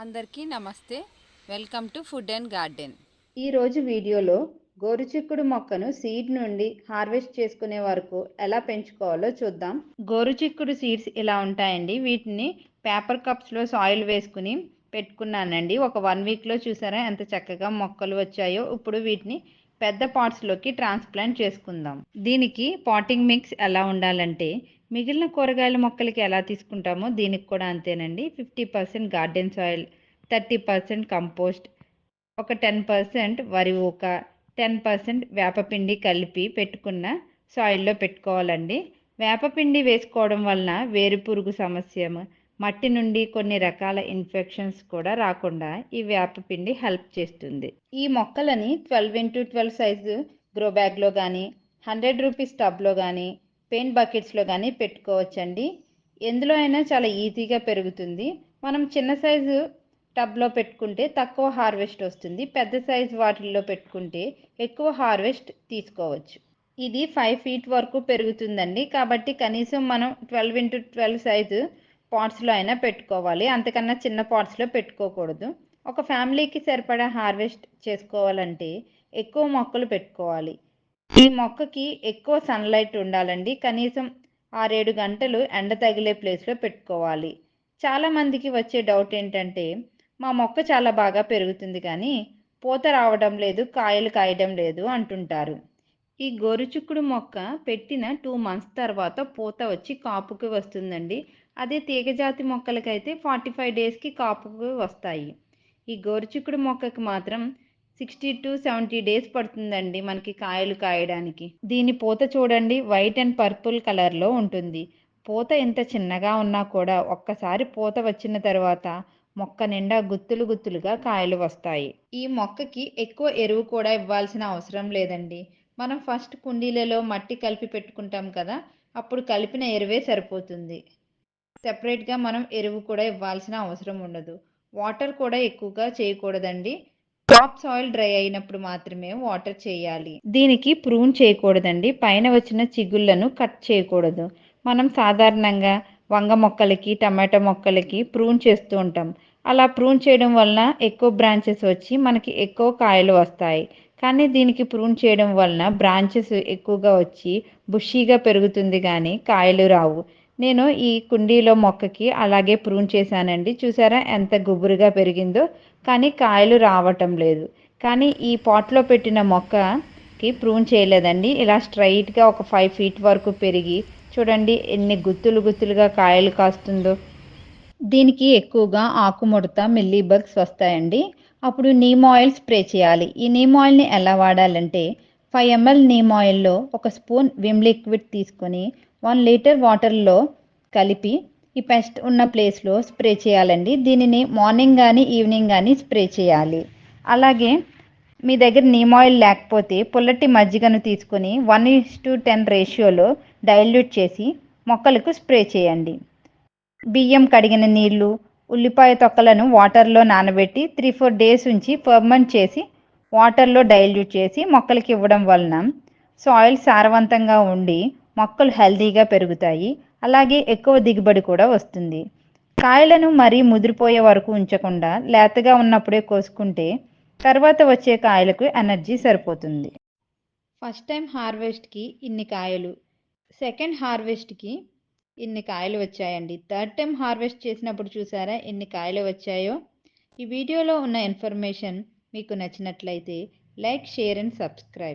అందరికీ నమస్తే. Welcome to food and garden. ఈరోజు వీడియోలో గోరుచిక్కుడు మొక్కను సీడ్ నుండి హార్వెస్ట్ చేసుకునే వరకు ఎలా పెంచుకోవాలో చూద్దాం. గోరుచిక్కుడు సీడ్స్ ఇలా ఉంటాయండి. వీటిని పేపర్ కప్స్లో సాయిల్ వేసుకుని పెట్టుకున్నానండి. ఒక వన్ వీక్లో చూసారా ఎంత చక్కగా మొక్కలు వచ్చాయో. ఇప్పుడు వీటిని పెద్ద పాట్స్లోకి ట్రాన్స్ప్లాంట్ చేసుకుందాం. దీనికి పాటింగ్ మిక్స్ ఎలా ఉండాలంటే మిగిలిన కూరగాయల మొక్కలకి ఎలా తీసుకుంటామో దీనికి కూడా అంతేనండి. Fifty percent garden soil thirty percent compost ఒక టెన్ పర్సెంట్ వరి ఊక టెన్ పర్సెంట్ వేపపిండి కలిపి పెట్టుకున్న సాయిల్లో పెట్టుకోవాలండి. వేపపిండి వేసుకోవడం వలన వేరుపురుగు సమస్య మట్టి నుండి కొన్ని రకాల ఇన్ఫెక్షన్స్ కూడా రాకుండా ఈ వేపపిండి హెల్ప్ చేస్తుంది. ఈ మొక్కలని twelve into twelve size grow బ్యాగ్లో కానీ హండ్రెడ్ రూపీస్ టబ్లో కానీ పెయింట్ బకెట్స్లో కానీ పెట్టుకోవచ్చండి. ఎందులో అయినా చాలా ఈజీగా పెరుగుతుంది. మనం చిన్న సైజు టబ్లో పెట్టుకుంటే తక్కువ హార్వెస్ట్ వస్తుంది. పెద్ద సైజు వాటిల్లో పెట్టుకుంటే ఎక్కువ హార్వెస్ట్ తీసుకోవచ్చు. ఇది ఫైవ్ ఫీట్ వరకు పెరుగుతుందండి. కాబట్టి కనీసం మనం ట్వెల్వ్ ఇంటూ ట్వెల్వ్ సైజు పాట్స్లో అయినా పెట్టుకోవాలి. అంతకన్నా చిన్న పాట్స్లో పెట్టుకోకూడదు. ఒక ఫ్యామిలీకి సరిపడా హార్వెస్ట్ చేసుకోవాలంటే ఎక్కువ మొక్కలు పెట్టుకోవాలి. ఈ మొక్కకి ఎక్కువ సన్లైట్ ఉండాలండి. కనీసం ఆరేడు గంటలు ఎండ తగిలే ప్లేస్లో పెట్టుకోవాలి. చాలామందికి వచ్చే డౌట్ ఏంటంటే మా మొక్క చాలా బాగా పెరుగుతుంది కానీ పూత రావడం లేదు కాయలు కాయడం లేదు అంటుంటారు. ఈ గోరుచుక్కుడు మొక్క పెట్టిన టూ మంత్స్ తర్వాత పూత వచ్చి కాపుకి వస్తుందండి. అదే తీగజాతి మొక్కలకైతే ఫార్టీ ఫైవ్ డేస్కి కాపుకి వస్తాయి. ఈ గోరుచిక్కుడు మొక్కకి మాత్రం సిక్స్టీ టు సెవెంటీ డేస్ పడుతుందండి మనకి కాయలు కాయడానికి. దీని పూత చూడండి వైట్ అండ్ పర్పుల్ కలర్లో ఉంటుంది. పూత ఎంత చిన్నగా ఉన్నా కూడా ఒక్కసారి పూత వచ్చిన తర్వాత మొక్క నిండా గుత్తులు గుత్తులుగా కాయలు వస్తాయి. ఈ మొక్కకి ఎక్కువ ఎరువు కూడా ఇవ్వాల్సిన అవసరం లేదండి. మనం ఫస్ట్ కుండీలలో మట్టి కలిపి పెట్టుకుంటాం కదా అప్పుడు కలిపిన ఎరువే సరిపోతుంది. సెపరేట్గా మనం ఎరువు కూడా ఇవ్వాల్సిన అవసరం ఉండదు. వాటర్ కూడా ఎక్కువగా చేయకూడదండి. క్రాప్ సాయిల్ డ్రై అయినప్పుడు మాత్రమే వాటర్ చేయాలి. దీనికి ప్రూన్ చేయకూడదండి. పైన వచ్చిన చిగుళ్ళను కట్ చేయకూడదు. మనం సాధారణంగా వంగ మొక్కలకి టమాటో మొక్కలకి ప్రూన్ చేస్తూ ఉంటాం. అలా ప్రూన్ చేయడం వలన ఎక్కువ బ్రాంచెస్ వచ్చి మనకి ఎక్కువ కాయలు వస్తాయి. కానీ దీనికి ప్రూన్ చేయడం వలన బ్రాంచెస్ ఎక్కువగా వచ్చి బుషీగా పెరుగుతుంది కానీ కాయలు రావు. నేను ఈ కుండీలో మొక్కకి అలాగే ప్రూన్ చేశానండి. చూసారా ఎంత గుబురుగా పెరిగిందో. కానీ కాయలు రావటం లేదు. కానీ ఈ పాట్లో పెట్టిన మొక్కకి ప్రూన్ చేయలేదండి. ఇలా స్ట్రైట్గా ఒక ఫైవ్ ఫీట్ వరకు పెరిగి చూడండి ఎన్ని గుత్తులు గుత్తులుగా కాయలు కాస్తుందో. దీనికి ఎక్కువగా ఆకుముడత మిల్లీ బగ్స్ వస్తాయండి. అప్పుడు నీమ్ ఆయిల్ స్ప్రే చేయాలి. ఈ నీమ్ ఆయిల్ని ఎలా వాడాలంటే ఫైవ్ ఎంఎల్ నీమ్ ఆయిల్లో ఒక స్పూన్ విమ్ లిక్విడ్ తీసుకొని వన్ లీటర్ వాటర్లో కలిపి ఈ పెస్ట్ ఉన్న ప్లేస్లో స్ప్రే చేయాలండి. దీనిని మార్నింగ్ కానీ ఈవినింగ్ కానీ స్ప్రే చేయాలి. అలాగే మీ దగ్గర నీమ్ ఆయిల్ లేకపోతే పుల్లటి మజ్జిగను తీసుకొని వన్ ఇస్ టు టెన్ రేషియోలో డైల్యూట్ చేసి మొక్కలకు స్ప్రే చేయండి. బియ్యం కడిగిన నీళ్ళు ఉల్లిపాయ తొక్కలను వాటర్లో నానబెట్టి త్రీ ఫోర్ డేస్ ఉంచి ఫర్మెంట్ చేసి వాటర్లో డైల్యూట్ చేసి మొక్కలకి ఇవ్వడం వలన సాయిల్ సారవంతంగా ఉండి మొక్కలు హెల్తీగా పెరుగుతాయి. అలాగే ఎక్కువ దిగుబడి కూడా వస్తుంది. కాయలను మరీ ముదిరిపోయే వరకు ఉంచకుండా లేతగా ఉన్నప్పుడే కోసుకుంటే తర్వాత వచ్చే కాయలకు ఎనర్జీ సరిపోతుంది. ఫస్ట్ టైం హార్వెస్ట్కి ఇన్ని కాయలు. సెకండ్ హార్వెస్ట్కి ఇన్ని కాయలు వచ్చాయండి. థర్డ్ టైం హార్వెస్ట్ చేసినప్పుడు చూసారా ఎన్ని కాయలు వచ్చాయో? ఈ వీడియోలో ఉన్న ఇన్ఫర్మేషన్ మీకు నచ్చినట్లయితే లైక్ షేర్ అండ్ సబ్స్క్రైబ్.